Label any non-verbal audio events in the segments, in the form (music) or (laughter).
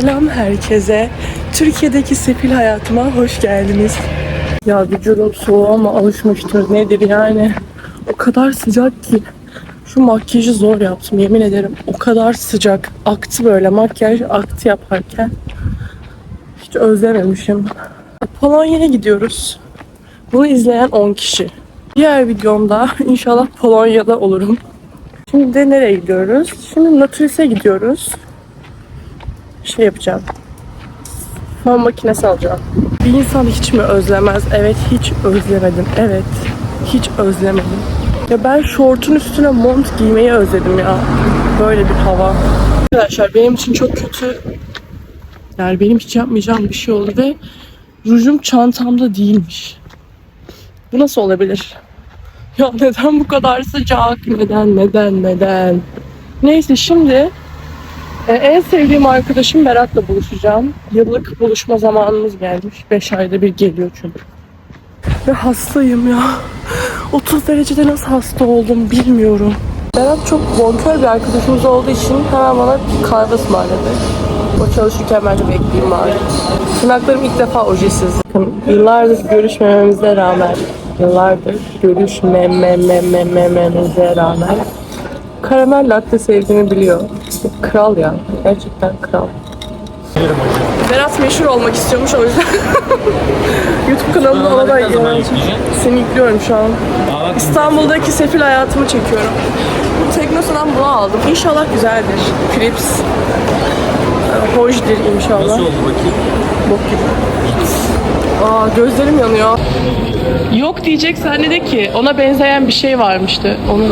Selam herkese. Türkiye'deki sefil hayatıma hoş geldiniz. Ya vücudum soğuğa ama alışmıştır nedir yani. O kadar sıcak ki. Şu makyajı zor yaptım yemin ederim. O kadar sıcak. Aktı böyle makyaj aktı yaparken. Hiç özlememişim. Polonya'ya gidiyoruz. Bunu izleyen 10 kişi. Diğer videomda inşallah Polonya'da olurum. Şimdi de nereye gidiyoruz? Şimdi Naturis'e gidiyoruz. Şey yapacağım. Fön makinesi alacağım. Bir insan hiç mi özlemez? Evet hiç özlemedim. Evet hiç özlemedim. Ya ben şortun üstüne mont giymeyi özledim ya. Böyle bir hava. Arkadaşlar benim için çok kötü. Yani benim hiç yapmayacağım bir şey oldu ve rujum çantamda değilmiş. Bu nasıl olabilir? Ya neden bu kadar sıcak? Neden, neden, neden? Neyse şimdi e, en sevdiğim arkadaşım Berat'la buluşacağım. Yıllık buluşma zamanımız gelmiş. 5 ayda bir geliyor çünkü. Ve hastayım ya. 30 derecede nasıl hasta oldum bilmiyorum. Berat çok bonkör bir arkadaşımız olduğu için hemen bana kahve ısmarladı. O çalışırken ben de bekleyeyim bari. Tırnaklarım ilk defa ojesiz. Yıllardır görüşmememize rağmen, yıllardır görüşmememememize rağmen karamel latte sevdiğimi biliyor. Kral ya. Gerçekten kral. Berat meşhur olmak istiyormuş o yüzden. (laughs) YouTube kanalında ona da seni yüklüyorum şu an. İstanbul'daki sefil hayatımı çekiyorum. Bu Teknosa'dan bunu aldım. İnşallah güzeldir. Philips. Ee, Hoşdur inşallah. Nasıl oldu bakayım? Bok gibi. Aa gözlerim yanıyor. Yok diyecek zannede ki ona benzeyen bir şey varmıştı. Onu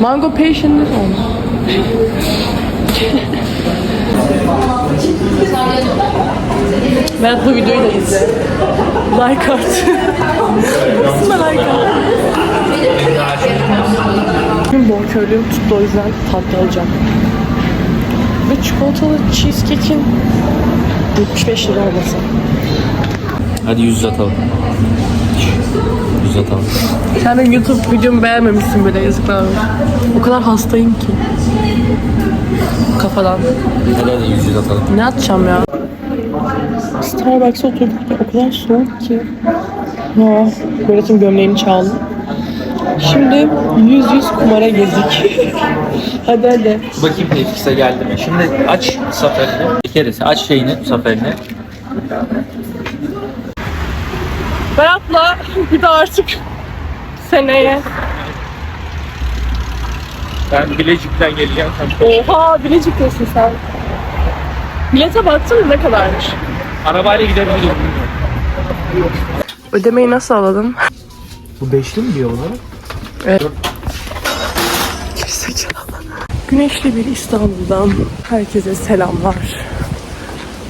Mango Passion'dır onu. Berat bu videoyu da izle. Like at. Basma like at. Bugün bonkörlüğüm tuttu o yüzden tatlı alacağım. Ve çikolatalı cheesecake'in 75 lira olması. Hadi yüz atalım. Yüz atalım. Sen benim YouTube videomu beğenmemişsin böyle yazıklar olsun. O kadar hastayım ki. Kafadan. Hadi hadi yüz yüz atalım. Ne atacağım ya? Starbucks'a oturduk ya o kadar soğuk ki. Ya, Berat'ın gömleğini çaldım. Şimdi yüz yüz kumara gezdik. hadi hadi. Bakayım Netflix'e geldi mi? Şimdi aç safarini. Bir keresi aç şeyini safarini. Berat'la bir de artık seneye. Ben Bilecik'ten geleceğim. Oha Bilecik'tesin sen. Bilete baktın mı ne kadarmış? Arabayla gidebilirim. Ödemeyi nasıl alalım? Bu beşli mi diyor bunları? Gerizekalı. Güneşli bir İstanbul'dan herkese selamlar.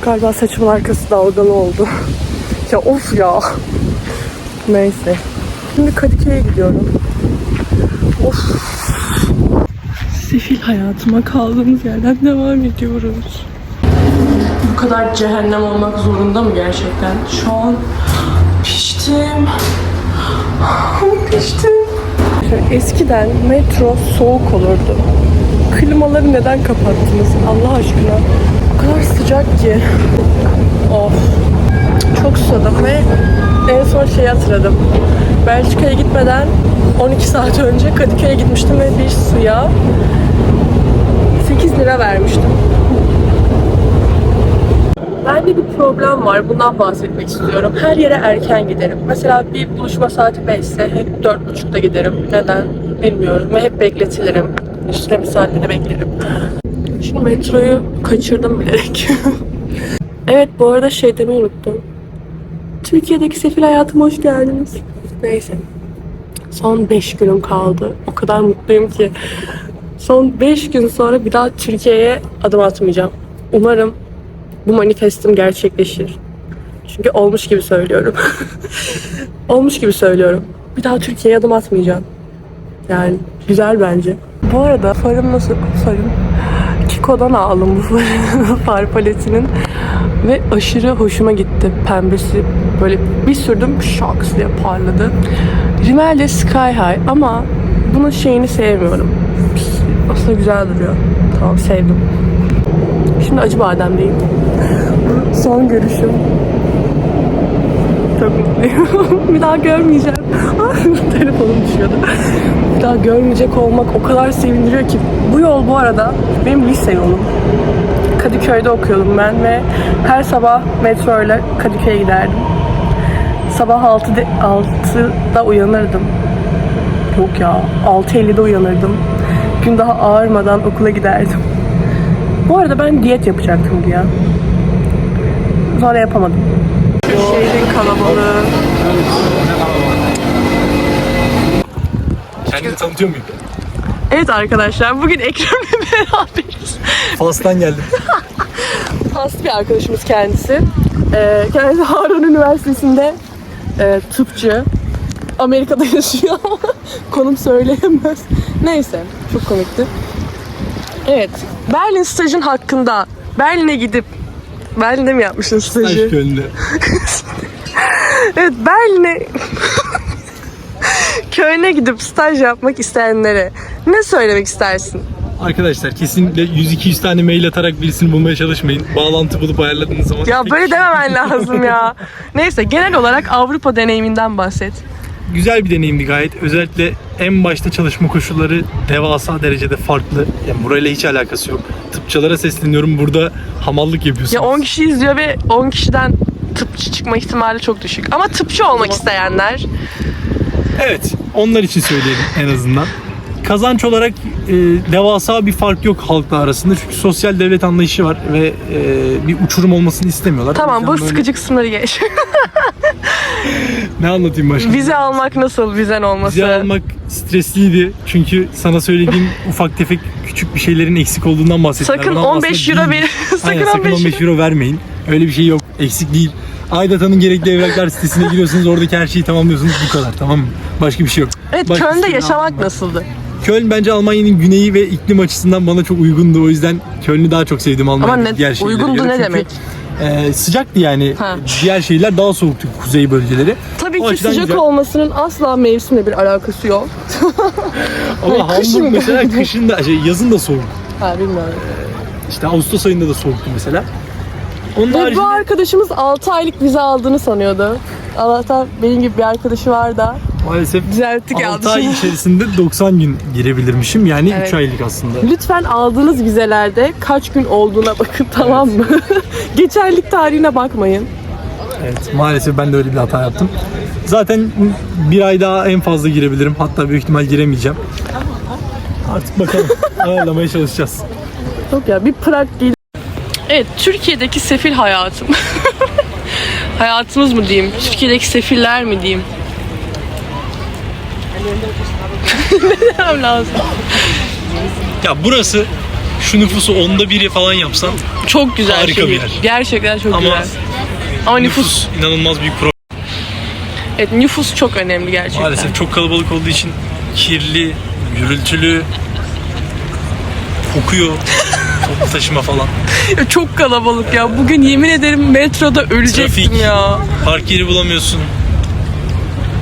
Galiba saçımın arkası dalgalı oldu. Ya of ya. Neyse. Şimdi Kadıköy'e gidiyorum. Of. Sefil hayatıma kaldığımız yerden devam ediyoruz. Bu kadar cehennem olmak zorunda mı gerçekten? Şu an piştim. Piştim. Eskiden metro soğuk olurdu. Klimaları neden kapattınız Allah aşkına? O kadar sıcak ki. Of. Çok susadım ve en son şeyi hatırladım. Belçika'ya gitmeden 12 saat önce Kadıköy'e gitmiştim ve bir suya 8 lira vermiştim. Bende bir problem var. Bundan bahsetmek istiyorum. Her yere erken giderim. Mesela bir buluşma saati 5 ise hep 4.30'da giderim. Neden? Bilmiyorum. Ve hep bekletilirim. Üstüne bir saatte beklerim. Şimdi metroyu kaçırdım bilerek. (laughs) evet bu arada şey demeyi unuttum. Türkiye'deki sefil hayatıma hoş geldiniz. Neyse. Son 5 günüm kaldı. O kadar mutluyum ki. Son 5 gün sonra bir daha Türkiye'ye adım atmayacağım. Umarım bu manifestim gerçekleşir. Çünkü olmuş gibi söylüyorum. (laughs) olmuş gibi söylüyorum. Bir daha Türkiye'ye adım atmayacağım. Yani güzel bence. Bu arada farım nasıl? Farım. Kiko'dan aldım bu farı, (laughs) far paletinin. Ve aşırı hoşuma gitti. Pembesi böyle bir sürdüm şaks diye parladı. Rimmel de Sky High ama bunun şeyini sevmiyorum. Aslında güzel duruyor. Tamam sevdim. Şimdi acı bademdeyim. Son görüşüm. Çok mutluyum. (laughs) bir daha görmeyeceğim. Telefonum düşüyordu. Bir daha görmeyecek olmak o kadar sevindiriyor ki. Bu yol bu arada benim lise yolum. Kadıköy'de okuyordum ben ve her sabah metro ile Kadıköy'e giderdim. Sabah 6'da, 6'da uyanırdım. Yok ya 6.50'de uyanırdım. Gün daha ağarmadan okula giderdim. Bu arada ben diyet yapacaktım ya. Sonra yapamadım. Şehrin kalabalığı. Kendini tanıtıyor muyum? Evet arkadaşlar bugün Ekrem'le beraberiz. Fas'tan geldim. (laughs) Hasta bir arkadaşımız kendisi. Ee, kendisi Harun Üniversitesi'nde e, tıpçı. Amerika'da (laughs) yaşıyor ama konum söyleyemez. Neyse çok komikti. Evet Berlin stajın hakkında Berlin'e gidip Berlin'de mi yapmışsın stajı? Aşk önünde. (laughs) Evet Berlin'e (laughs) köyüne gidip staj yapmak isteyenlere ne söylemek istersin? Arkadaşlar kesinlikle 100-200 tane mail atarak birisini bulmaya çalışmayın. Bağlantı bulup ayarladığınız zaman. Ya böyle dememen (laughs) lazım ya. Neyse genel olarak Avrupa deneyiminden bahset. Güzel bir deneyimdi gayet. Özellikle en başta çalışma koşulları devasa derecede farklı. Yani burayla hiç alakası yok. Tıpçılara sesleniyorum. Burada hamallık yapıyorsunuz. Ya 10 kişi izliyor ve 10 kişiden tıpçı çıkma ihtimali çok düşük. Ama tıpçı olmak isteyenler Evet, onlar için söyleyelim en azından. Kazanç olarak e, devasa bir fark yok halkla arasında çünkü sosyal devlet anlayışı var ve e, bir uçurum olmasını istemiyorlar. Tamam bu böyle- sıkıcı kısımları geç. (laughs) Ne anlatayım başka? Vize almak nasıl vizen olması? Vize almak stresliydi çünkü sana söylediğim (laughs) ufak tefek küçük bir şeylerin eksik olduğundan bahsettiler. Sakın Ama 15 aslında euro verin. sakın, Aynen, sakın 15 15 euro vermeyin. Öyle bir şey yok. Eksik değil. Aydata'nın gerekli evraklar sitesine giriyorsunuz. Oradaki her şeyi tamamlıyorsunuz. Bu kadar tamam mı? Başka bir şey yok. Evet Başka Köln'de şey yaşamak nasıldı? Köln bence Almanya'nın güneyi ve iklim açısından bana çok uygundu. O yüzden Köln'ü daha çok sevdim Almanya'da. Ama ne, uygundu ne demek? E, sıcaktı yani. Ha. Diğer şehirler daha soğuktu kuzey bölgeleri. Tabii O ki açıdan sıcak güzel. olmasının asla mevsimle bir alakası yok. (laughs) Ama kışın Hamburg mesela (laughs) kışın da şey, yazın da soğuk. Ha bilmiyorum. İşte Ağustos ayında da soğuktu mesela. Onun Ve bu haricinde arkadaşımız 6 aylık vize aldığını sanıyordu. Allah'tan benim gibi bir arkadaşı var da maalesef düzelttik 6 aldı. ay içerisinde 90 gün girebilirmişim. Yani Evet. 3 aylık aslında. Lütfen aldığınız vizelerde kaç gün olduğuna bakın tamam mı? (laughs) Geçerlik tarihine bakmayın. Evet maalesef ben de öyle bir hata yaptım. Zaten bir ay daha en fazla girebilirim. Hatta büyük ihtimal giremeyeceğim. Artık bakalım. (laughs) Ayarlamaya çalışacağız. Yok ya bir Prag değil. Evet Türkiye'deki sefil hayatım. (laughs) Hayatımız mı diyeyim? Türkiye'deki sefiller mi diyeyim? Ne demem lazım? Ya burası şu nüfusu onda biri falan yapsan Çok güzel Harika bir şehir. yer. Gerçekten çok Ama güzel. Ama nüfus, nüfus inanılmaz büyük problem. evet nüfus çok önemli gerçekten. Maalesef çok kalabalık olduğu için kirli, gürültülü, kokuyor. (laughs) Toplu taşıma falan. Ya Çok kalabalık ya. Bugün yemin ederim metroda ölecektim Trafik. ya. Park yeri bulamıyorsun.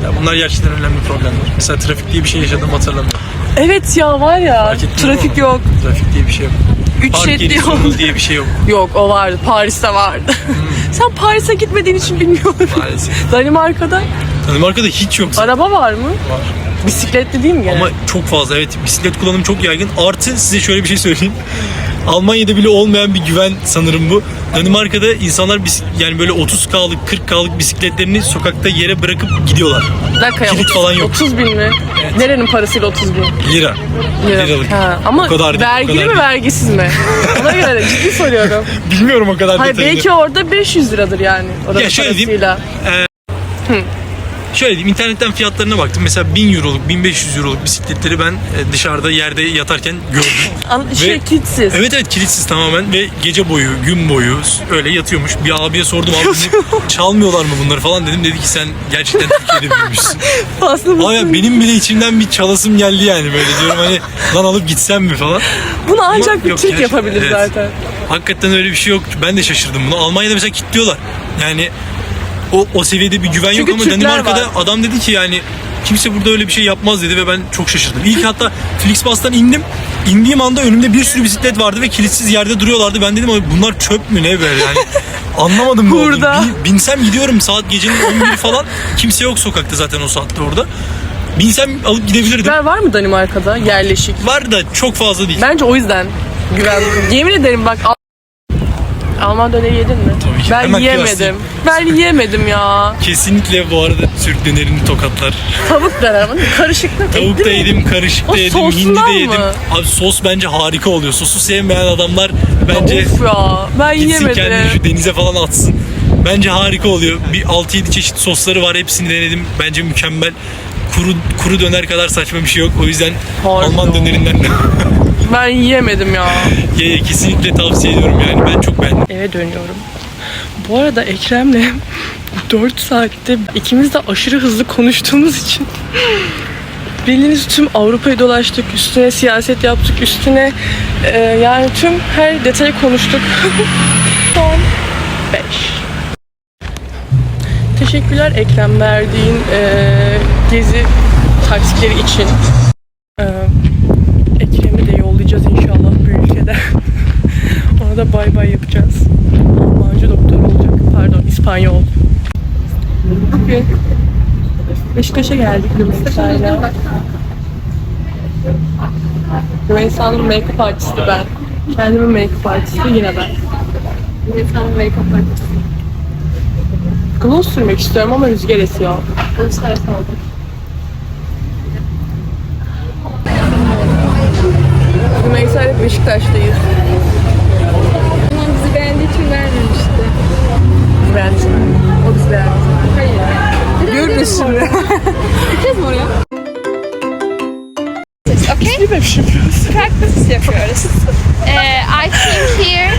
Ya bunlar gerçekten önemli problemler. Mesela trafik diye bir şey yaşadım hatırlamıyorum. Evet ya var ya. Fark ettin mi Trafik onu? yok. Trafik diye bir şey yok. Üç Park sorunu diye bir şey yok. (laughs) Yok o vardı. Paris'te vardı. (laughs) Sen Paris'e gitmediğin için bilmiyorum. Maalesef. (laughs) Danimarka'da Danimarka'da hiç yok. araba var mı? Var. Bisikletli değil mi gene? Ama çok fazla evet bisiklet kullanımı çok yaygın. Artı size şöyle bir şey söyleyeyim. Almanya'da bile olmayan bir güven sanırım bu. Danimarka'da insanlar bis- yani böyle 30K'lık 40K'lık bisikletlerini sokakta yere bırakıp gidiyorlar. Bir dakika ya. kilit 30, falan yok. 30 bin mi? Nerenin parasıyla 30 bin? Lira. Lira. Liralık. Ha, ama O kadar değil, o vergili kadar mi değil. vergisiz mi? Ona göre ciddi soruyorum. (laughs) Bilmiyorum o kadar Hayır detayını. belki orada 500 liradır yani. Oranın Ya şöyle diyeyim, parasıyla. Şöyle diyeyim internetten fiyatlarına baktım. Mesela 1000 euroluk 1500 euroluk bisikletleri ben e, dışarıda yerde yatarken gördüm. (laughs) An- şey Ve- kilitsiz. Evet evet kilitsiz tamamen ve gece boyu, gün boyu öyle yatıyormuş. Bir abiye sordum abi bunu çalmıyorlar mı bunları falan dedim. Dedi ki sen gerçekten Türkiye'de büyümüşsün. (laughs) Aslında Ama ya benim bile içimden bir çalasım geldi yani böyle diyorum hani lan alıp gitsem mi falan. bunu ancak Ama bir yok, Türk gerçekten, yapabilir evet. zaten. Hakikaten öyle bir şey yok. Ben de şaşırdım bunu. Almanya'da mesela kilitliyorlar. Yani o, o seviyede bir güven Çünkü yok ama Türkler Danimarka'da var. adam dedi ki yani Kimse burada öyle bir şey yapmaz dedi ve ben çok şaşırdım. İlk hatta Flixbus'tan indim. İndiğim anda önümde bir sürü bisiklet vardı ve kilitsiz yerde duruyorlardı. Ben dedim "Abi bunlar çöp mü ne böyle yani. (laughs) Anlamadım ne olduğunu. Burada. Bin- binsem gidiyorum saat gecenin 11 falan. Kimse yok sokakta zaten o saatte orada. Binsem alıp gidebilirdim. Ben var mı Danimarka'da yerleşik? Var da çok fazla değil. Bence o yüzden güvendim. Yemin ederim bak Alman döneri yedin mi? Tabii ki. Ben Hemen yiyemedim. kıyaslayayım. Ben yiyemedim ya. Kesinlikle bu arada Türk dönerini tokatlar. Tavuk döner ama karışıklık Tavuk da yedim, karışık O da yedim, hindi de yedim. mı? Abi sos bence harika oluyor. Sosu sevmeyen adamlar bence Of ya ben gitsin kendini şu denize falan atsın. Bence harika oluyor. Bir 6-7 çeşit sosları var. Hepsini denedim. Bence mükemmel. Kuru kuru döner kadar saçma bir şey yok. O yüzden Harbi Alman ya. dönerinden (laughs) Ben yiyemedim ya. ye, ye, kesinlikle tavsiye ediyorum yani. Ben çok beğendim. Eve dönüyorum. Bu arada Ekrem'le 4 saatte ikimiz de aşırı hızlı konuştuğumuz için bildiğiniz tüm Avrupa'yı dolaştık, üstüne siyaset yaptık, üstüne e, yani tüm her detayı konuştuk. (laughs) Son 5. Teşekkürler Ekrem verdiğin e, gezi taktikleri için. E, Yollayacağız inşallah bu ülkede. (laughs) Ona da bay bay yapacağız. Almancı doktor olacak. Pardon İspanyol. Bugün Beşiktaş'a geldik Rümeysa'yla. Rümeysa'nın make-up artisti ben. Kendimin make-up artisti yine ben. Rümeysa'nın make-up artisti. Gloss sürmek istiyorum ama rüzgar esiyor. Ters aldım. Rümeysa ile Beşiktaş'tayız. Ama bizi beğendiği için vermemişti. Beğendin mi? O bizi beğendi. Hayır. Görürüz şimdi. Gideceğiz mi oraya? Okay. De bir şey yapıyoruz. Practice yapıyoruz. (laughs) uh, I came here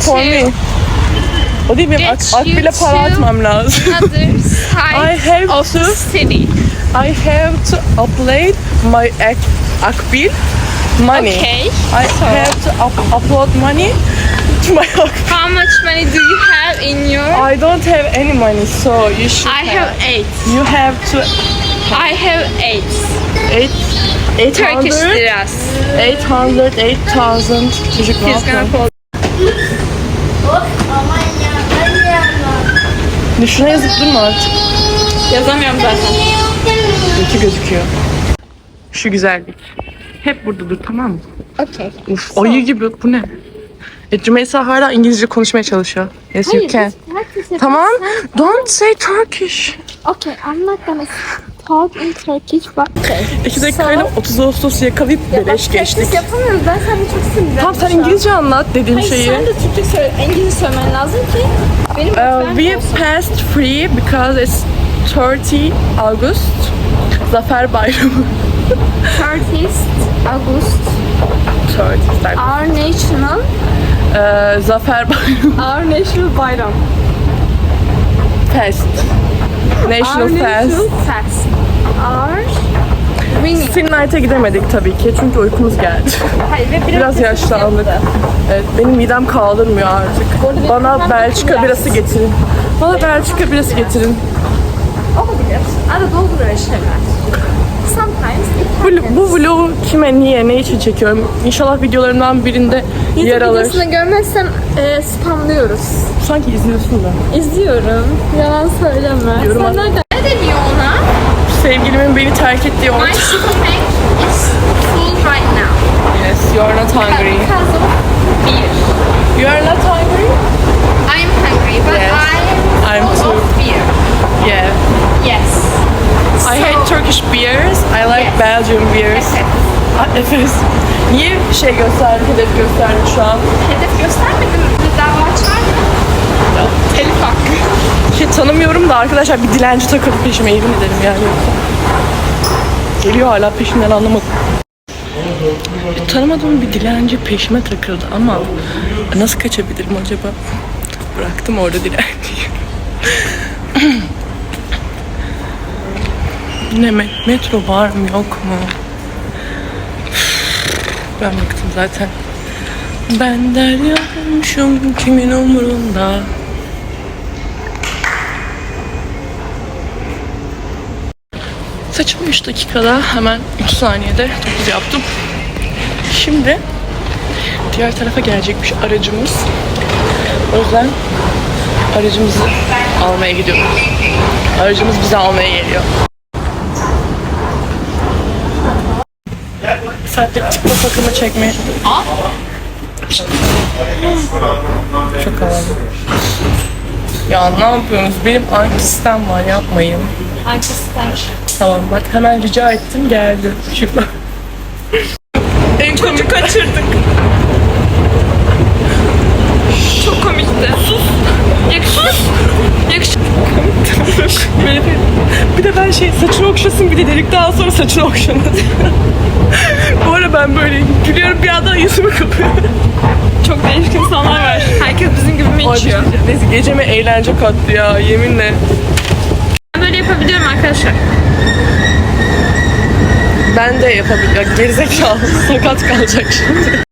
For me. O değil benim ak, akbile para atmam lazım. (laughs) I have of to the city. I have to upload my ak, akbil money. Okay. I have to up, upload money to my akbil. How much money do you have in your? I don't have any money so you should I have eight. You have to I have eight. eight, eight Turkish hundred, liras. eight hundred, eight thousand. Çocuk ne yapıyor? Şuna yazıp durma artık. Yazamıyorum zaten. İki gözüküyor. Şu güzellik. Hep burada dur tamam mı? Okay. Uf, ayı gibi bu ne? E, Rümeysa hala İngilizce konuşmaya çalışıyor. Yes you can. Tamam. Don't say Turkish. Okay, I'm not gonna talk in Turkish, but okay. İki dakikayla 30 Ağustos yakalayıp beleş geçtik. Biz yapamıyoruz. Ben seninle çok sinirlendim. Tamam sen. İngilizce anlat dediğim Hayır, şeyi. sen de Türkçe söyle, İngilizce söylemen lazım ki benim Uh, we olsun. passed free because it's 30 August. Zafer Bayramı. 30th August, 30 August. our national, Ee, Zafer Bayramı. (laughs) our national bayram. Fest. National Our Fest. national fest. Our winning. Film Night'a gidemedik tabii ki çünkü uykumuz geldi. Hayır, ve Biraz yaşlandık. Evet, benim midem kaldırmıyor artık. Bana Belçika biraz. birası getirin. Bana Belçika birası getirin. Olabilir. Arada olur öyle şeyler. Bu, bu vlogu kime, niye, ne için çekiyorum? İnşallah videolarımdan birinde yer YouTube alır. videosunu görmezsen e, spamlıyoruz. Sanki izliyorsun da. İzliyorum. Yalan söyleme. Yorum Sen at- nereden? Ne deniyor ona? Sevgilimin beni terk ettiği My ortam. stomach is full right now. Yes, you are not hungry. Of beer. You are not hungry? Belgian beers. Efes. Niye şey gösterdi, hedef gösterdi şu an? Hedef göstermedim. Dava açar mı? Telif hakkı. Şey tanımıyorum da arkadaşlar bir dilenci takıldı peşime yemin ederim yani. Geliyor hala peşinden anlamadım. Tanımadığım bir dilenci peşime takıldı ama nasıl kaçabilirim acaba? Bıraktım orada dilenciyi. Ne me- metro var mı yok mu? Ben bıktım zaten. Ben derya olmuşum kimin umurunda? Saçımı 3 dakikada hemen 3 saniyede 9 yaptım. Şimdi diğer tarafa gelecekmiş aracımız. O yüzden aracımızı almaya gidiyoruz. Aracımız bizi almaya geliyor. Saatlik çıkma takımı çekmeye. Çok havalı. Ya ne yapıyorsunuz? Benim antistem var yapmayın. Tamam bak hemen rica ettim geldi. Şükran. (laughs) en komik kaçırdık. Çok komikti. Sus. Yakışır. Yakışır. Böyle bir- bir de ben şey saçını okşasın bir de dedik daha sonra saçını okşamadı. (laughs) Bu ara ben böyle gülüyorum bir anda yüzümü kapıyorum. Çok değişik insanlar var. Herkes bizim gibi mi içiyor? Neyse geceme eğlence kattı ya yeminle. Ben böyle yapabiliyorum arkadaşlar. Ben de yapabiliyorum. Gerizekalı (laughs) sakat kalacak şimdi.